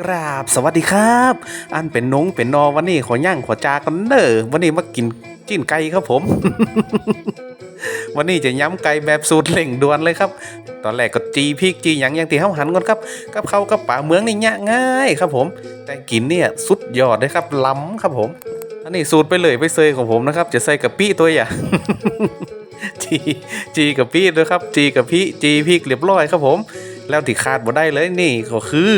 กราบสวัสดีครับ อันเป็นนงเป็นนอวันนี้ขอย่างขอจากันเด้อวันนี้มากินจิ้นไก่ครับผม วันนี้จะย้ำไก่แบบสูตรเร่งด่วนเลยครับ ตอนแรกก็จีพริกจีหยังอย่างที่เฮาหันก่อนครับกับเขากับป่าเมืองนี่ยากง่ายครับผม แต่กินเนี่ยสุดยอดเลยครับล้ำครับผม อันนี้สูตรไปเลยไปเซยของผมนะครับ จะใส่กะปิตัวอย่างจีจีกะปิด้วยครับ จีกะปิจีพริกเรียบร้อยครับผม แล้วที่ขาดบ่ได้เลยนี่ก็คือ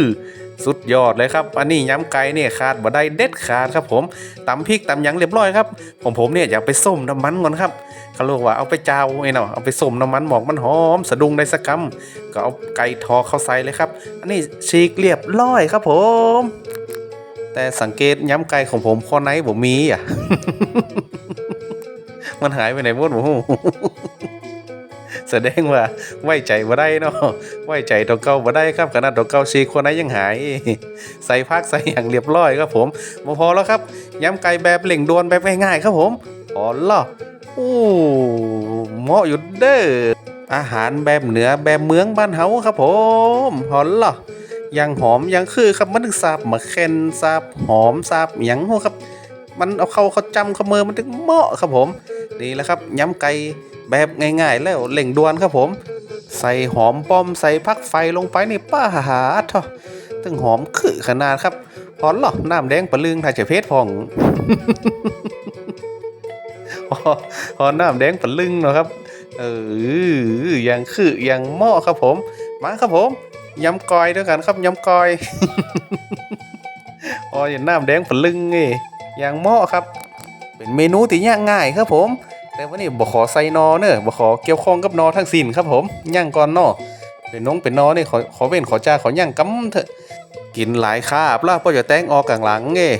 สุดยอดเลยครับอันนี้ย้ำไก่เนี่ยขาดบ่ได้เด็ดขาดครับผมตำพริกตำหยังเรียบร้อยครับผมผมเนี่ยอยากไปส้มน้ำมันก่อนครับเขาเรียกว่าเอาไปจาวไอ้เนาะเอาไปส้มน้ำมันหมอกมันหอมสะดุ้งได้สักคำก็เอาไก่ทอเข้าใส่เลยครับ อันนี้ฉีกเรียบร้อยครับผม แต่สังเกตย้ำไก่ของผมข้อไหนผมมีอะมันหายไปไหนหมดโอ้โห แสดงว่าไว้ใจบ่ได้เนาะไว้ใจตัวเก่าบ่ได้ครับขนาดตัวเก่าซีคนไหนยังหาย ใส่พักใส่อย่างเรียบร้อยครับผมบ่พอแล้วครับย้ำไก่แบบเล่งดวนแบบง่ายๆครับผมพอละโอ้เหมาะอยู่เด้ออาหารแบบเหนือแบบเมืองบ้านเฮาครับผมพอละยังหอมยังคือครับมันถึงซาบมะเข็นซาบหอมซาบหยังหัวครับ มันเอาเข้าเขาจำเขามือมันถึงเหมาะครับผมนี่แหละครับย้ำไก่ แบบง่ายๆ แล้วเล่งด่วนครับผม ใส่หอมป้อมใส่พักไฟลงไปนี่ป้าหาเถอะถึงหอมคือขนาดครับพอนหรอน้ำแดงปะลึงถ่ายเฉเพชรพองพอพอน้ำแดงปะลึงเนาะครับ เอออยังคือยังหมาะครับผม มาครับผมยำกอยด้วยกันครับยำกอยอ๋ออย่างน้ำแดงปะลึงนี่ยังหมาะครับ เป็นเมนูที่ยางง่ายครับผม แต่วันนี้บ่ขอใส่นอเนอะบ่ขอเกี่ยวข้องกับนอทั้งสิ้นครับผมย่างก่อนนอเป็นน้องเป็นนอนี่ขอขอเว้นขอจ้าขอย่างกำเถอะ กินหลายคาบล่ะพ่อจะแต่งออกกลางหลังเง่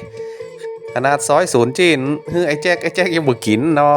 ขนาดซอยศูนย์จีนเฮ้ยไอ้แจ๊กไอ้แจ๊กยังบ่กินนอ